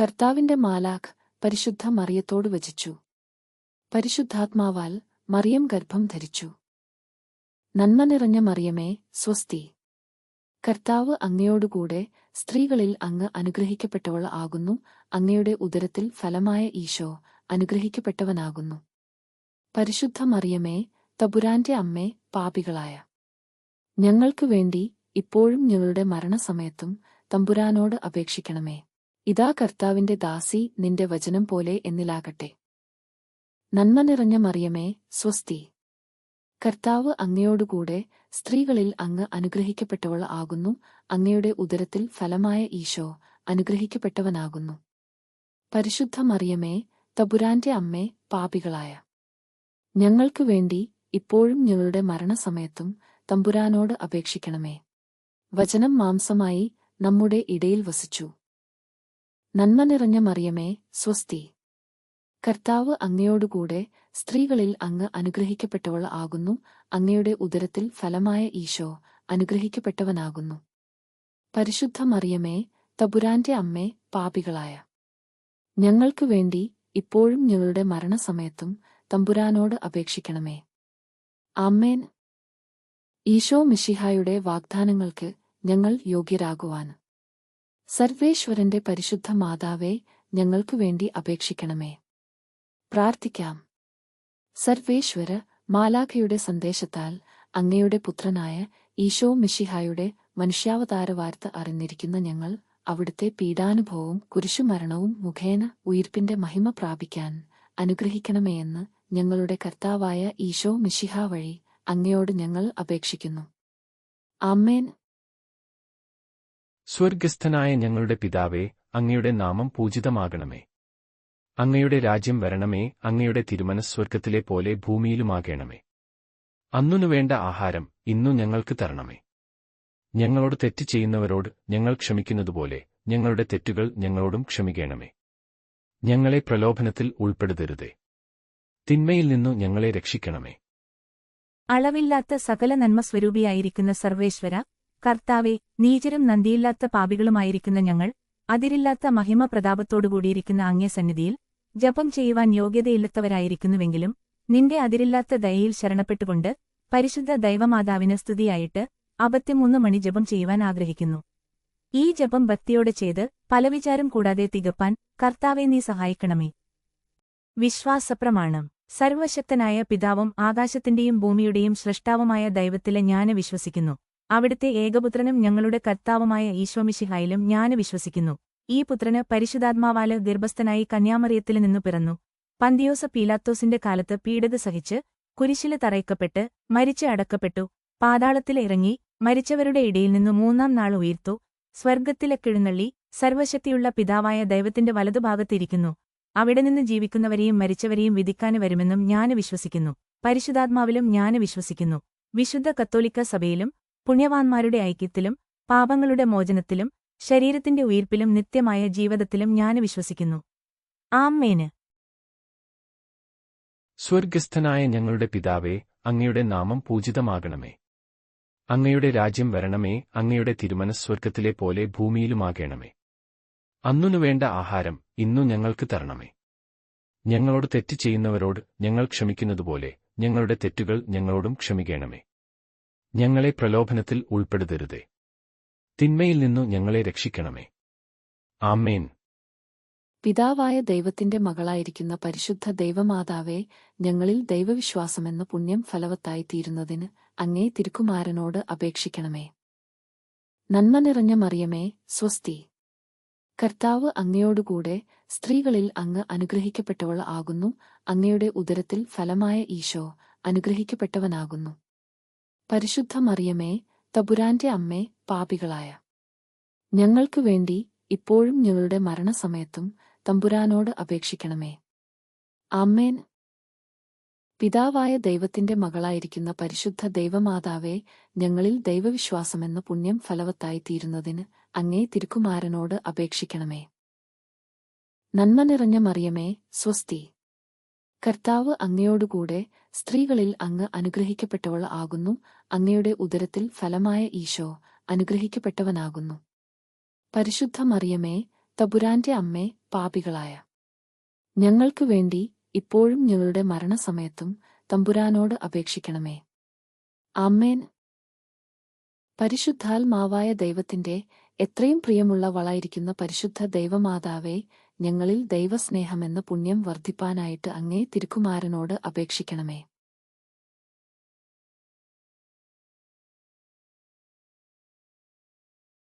കർത്താവിന്റെ മാലാഖ് പരിശുദ്ധ മറിയത്തോട് വചിച്ചു. പരിശുദ്ധാത്മാവാൽ മറിയം ഗർഭം ധരിച്ചു. നന്മ നിറഞ്ഞ മറിയമേ സ്വസ്തി. കർത്താവ് അങ്ങയോടുകൂടെ സ്ത്രീകളിൽ അങ്ങ് അനുഗ്രഹിക്കപ്പെട്ടവൾ ആകുന്നു. അങ്ങയുടെ ഉദരത്തിൽ ഫലമായ ഈശോ അനുഗ്രഹിക്കപ്പെട്ടവനാകുന്നു. പരിശുദ്ധ മറിയമേ തബുരാന്റെ അമ്മേ പാപികളായ. ഞങ്ങൾക്കു വേണ്ടി ഇപ്പോഴും ഞങ്ങളുടെ മരണസമയത്തും തമ്പുരാനോട് അപേക്ഷിക്കണമേ. ഇതാ കർത്താവിന്റെ ദാസി നിന്റെ വചനം പോലെ എന്നിലാകട്ടെ. നന്മ നിറഞ്ഞ മറിയമേ സ്വസ്തി. കർത്താവ് അങ്ങയോടുകൂടെ സ്ത്രീകളിൽ അങ്ങ് അനുഗ്രഹിക്കപ്പെട്ടവൾ ആകുന്നു അങ്ങയുടെ ഉദരത്തിൽ ഫലമായ ഈശോ അനുഗ്രഹിക്കപ്പെട്ടവനാകുന്നു. പരിശുദ്ധ മറിയമേ തബുരാന്റെ അമ്മേ പാപികളായ. ഞങ്ങൾക്കു വേണ്ടി ഇപ്പോഴും ഞങ്ങളുടെ മരണസമയത്തും തമ്പുരാനോട് അപേക്ഷിക്കണമേ. വചനം മാംസമായി നമ്മുടെ ഇടയിൽ വസിച്ചു. നന്മ നിറഞ്ഞ മറിയമേ സ്വസ്തി. കർത്താവ് അങ്ങയോടുകൂടെ സ്ത്രീകളിൽ അങ്ങ് അനുഗ്രഹിക്കപ്പെട്ടവൾ ആകുന്നു. അങ്ങയുടെ ഉദരത്തിൽ ഫലമായ ഈശോ അനുഗ്രഹിക്കപ്പെട്ടവനാകുന്നു. പരിശുദ്ധ മറിയമേ തബുരാന്റെ അമ്മേ പാപികളായ. ഞങ്ങൾക്കു വേണ്ടി ഇപ്പോഴും ഞങ്ങളുടെ മരണസമയത്തും തമ്പുരാനോട് അപേക്ഷിക്കണമേ. ആമ്മേൻ ഈശോ മിഷിഹായുടെ വാഗ്ദാനങ്ങൾക്ക് ഞങ്ങൾ യോഗ്യരാകുവാൻ. സർവേശ്വരന്റെ പരിശുദ്ധ മാതാവേ ഞങ്ങൾക്കു വേണ്ടി അപേക്ഷിക്കണമേ. പ്രാർത്ഥിക്കാം. സർവേശ്വര മാലാഖയുടെ സന്ദേശത്താൽ അങ്ങയുടെ പുത്രനായ ഈശോ മിഷിഹായുടെ മനുഷ്യാവതാര വാർത്ത അറിഞ്ഞിരിക്കുന്ന ഞങ്ങൾ അവിടുത്തെ പീഡാനുഭവവും കുരിശുമരണവും മുഖേന ഉയിർപ്പിന്റെ മഹിമ പ്രാപിക്കാൻ അനുഗ്രഹിക്കണമേയെന്ന് ഞങ്ങളുടെ കർത്താവായ ഈശോ മിഷിഹ വഴി അങ്ങയോട് ഞങ്ങൾ അപേക്ഷിക്കുന്നു. ആമ്മേൻ സ്വർഗസ്ഥനായ ഞങ്ങളുടെ പിതാവേ അങ്ങയുടെ നാമം പൂജിതമാകണമേ. അങ്ങയുടെ രാജ്യം വരണമേ അങ്ങയുടെ തിരുമനസ് സ്വർഗത്തിലെ പോലെ ഭൂമിയിലുമാകണമേ. അന്നുനു വേണ്ട ആഹാരം ഇന്നു ഞങ്ങൾക്ക് തരണമേ. ഞങ്ങളോട് തെറ്റ് ചെയ്യുന്നവരോട് ഞങ്ങൾ ക്ഷമിക്കുന്നതുപോലെ ഞങ്ങളുടെ തെറ്റുകൾ ഞങ്ങളോടും ക്ഷമിക്കണമേ. ഞങ്ങളെ പ്രലോഭനത്തിൽ ഉൾപ്പെടുത്തരുതേ. തിന്മയിൽ നിന്നു ഞങ്ങളെ രക്ഷിക്കണമേ. അളവില്ലാത്ത സകല നന്മ സ്വരൂപിയായിരിക്കുന്ന സർവേശ്വര കർത്താവെ നീചരും നന്ദിയില്ലാത്ത പാപികളുമായിരിക്കുന്ന ഞങ്ങൾ അതിരില്ലാത്ത മഹിമ പ്രതാപത്തോടുകൂടിയിരിക്കുന്ന അങ്ങേ സന്നിധിയിൽ ജപം ചെയ്യുവാൻ യോഗ്യതയില്ലാത്തവരായിരിക്കുന്നുവെങ്കിലും നിന്റെ അതിരില്ലാത്ത ദയയിൽ ശരണപ്പെട്ടുകൊണ്ട് പരിശുദ്ധ ദൈവമാതാവിന് സ്തുതിയായിട്ട് അപത്യമൂന്ന് മണി ജപം ചെയ്യുവാൻ ആഗ്രഹിക്കുന്നു. ഈ ജപം ഭക്തിയോടെ ചെയ്ത് പലവിചാരം കൂടാതെ തികപ്പാൻ കർത്താവെ നീ സഹായിക്കണമേ. വിശ്വാസപ്രമാണം. സർവശക്തനായ പിതാവും ആകാശത്തിന്റെയും ഭൂമിയുടെയും സൃഷ്ടാവുമായ ദൈവത്തിലെ ഞാൻ വിശ്വസിക്കുന്നു അവിടുത്തെ ഏകപുത്രനും ഞങ്ങളുടെ കർത്താവുമായ ഈശോമിശിഹായിലും ഞാൻ വിശ്വസിക്കുന്നു. ഈ പുത്രന് പരിശുദ്ധാത്മാവാൽ ഗർഭസ്ഥനായി കന്യാമറിയത്തിൽ നിന്നു പിറന്നു. പന്തിയോസ പീലാത്തോസിന്റെ കാലത്ത് പീഡക സഹിച്ച് കുരിശിൽ തറയ്ക്കപ്പെട്ട് മരിച്ച് അടക്കപ്പെട്ടു. പാതാളത്തിൽ ഇറങ്ങി മരിച്ചവരുടെ ഇടയിൽ നിന്നു മൂന്നാം നാൾ ഉയർത്തു. സ്വർഗത്തിലെ കിഴുന്നള്ളി സർവശക്തിയുള്ള പിതാവായ ദൈവത്തിന്റെ വലതുഭാഗത്തിരിക്കുന്നു. അവിടെ നിന്ന് ജീവിക്കുന്നവരെയും മരിച്ചവരെയും വിധിക്കാന് വരുമെന്നും ഞാൻ വിശ്വസിക്കുന്നു. പരിശുദ്ധാത്മാവിലും ഞാൻ വിശ്വസിക്കുന്നു. വിശുദ്ധ കത്തോലിക്ക സഭയിലും പുണ്യവാന്മാരുടെ ഐക്യത്തിലും പാപങ്ങളുടെ മോചനത്തിലും ശരീരത്തിന്റെ ഉയിർപ്പിലും നിത്യമായ ജീവിതത്തിലും ഞാൻ വിശ്വസിക്കുന്നു. ആമ്മേന് സ്വർഗസ്ഥനായ ഞങ്ങളുടെ പിതാവേ അങ്ങയുടെ നാമം പൂജിതമാകണമേ. അങ്ങയുടെ രാജ്യം വരണമേ അങ്ങയുടെ തിരുമനസ് സ്വർഗത്തിലെ പോലെ ഭൂമിയിലുമാകണമേ. അന്നുനു വേണ്ട ആഹാരം ഇന്നു ഞങ്ങൾക്ക് തരണമേ. ഞങ്ങളോട് തെറ്റ് ചെയ്യുന്നവരോട് ഞങ്ങൾ ക്ഷമിക്കുന്നതുപോലെ ഞങ്ങളുടെ തെറ്റുകൾ ഞങ്ങളോടും ക്ഷമിക്കണമേ. ഞങ്ങളെ പ്രലോഭനത്തിൽ ഉൾപ്പെടുത്തരുതേ. തിന്മയിൽ നിന്നു ഞങ്ങളെ രക്ഷിക്കണമേ. ആമേൻ. പിതാവായ ദൈവത്തിന്റെ മകളായിരിക്കുന്ന പരിശുദ്ധ ദൈവമാതാവെ ഞങ്ങളിൽ ദൈവവിശ്വാസമെന്ന പുണ്യം ഫലവത്തായി തീരുന്നതിന് അങ്ങേ തിരുക്കുമാരനോട് അപേക്ഷിക്കണമേ. നന്മ നിറഞ്ഞ മറിയമേ സ്വസ്തി. കർത്താവ് അങ്ങയോടുകൂടെ സ്ത്രീകളിൽ അങ്ങ് അനുഗ്രഹിക്കപ്പെട്ടവൾ ആകുന്നു അങ്ങയുടെ ഉദരത്തിൽ ഫലമായ ഈശോ അനുഗ്രഹിക്കപ്പെട്ടവനാകുന്നു. പരിശുദ്ധ മറിയമേ തബുരാന്റെ അമ്മേ പാപികളായ. ഞങ്ങൾക്കു വേണ്ടി ഇപ്പോഴും ഞങ്ങളുടെ മരണസമയത്തും തമ്പുരാനോട് അപേക്ഷിക്കണമേ. അമ്മേൻ പിതാവായ ദൈവത്തിന്റെ മകളായിരിക്കുന്ന പരിശുദ്ധ ദൈവമാതാവേ ഞങ്ങളിൽ ദൈവവിശ്വാസമെന്ന പുണ്യം ഫലവത്തായി തീരുന്നതിന് അങ്ങേ തിരുക്കുമാരനോട് അപേക്ഷിക്കണമേ. നന്മ നിറഞ്ഞ മറിയമേ സ്വസ്തി. കർത്താവ് അങ്ങയോടുകൂടെ സ്ത്രീകളിൽ അങ്ങ് അനുഗ്രഹിക്കപ്പെട്ടവൾ ആകുന്നു. അങ്ങയുടെ ഉദരത്തിൽ ഫലമായ ഈശോ അനുഗ്രഹിക്കപ്പെട്ടവനാകുന്നു. പരിശുദ്ധ മറിയമേ തബുരാന്റെ അമ്മേ പാപികളായ ഞങ്ങൾക്കു വേണ്ടി ഇപ്പോഴും ഞങ്ങളുടെ മരണസമയത്തും തമ്പുരാനോട് അപേക്ഷിക്കണമേ. ആമേൻ. പരിശുദ്ധാത്മാവായ ദൈവത്തിന്റെ എത്രയും പ്രിയമുള്ള വളായിരിക്കുന്ന പരിശുദ്ധ ദൈവമാതാവേ ഞങ്ങളിൽ ദൈവസ്നേഹമെന്ന പുണ്യം വർദ്ധിപ്പാനായിട്ട് അങ്ങേ തിരുക്കുമാരനോട് അപേക്ഷിക്കണമേ.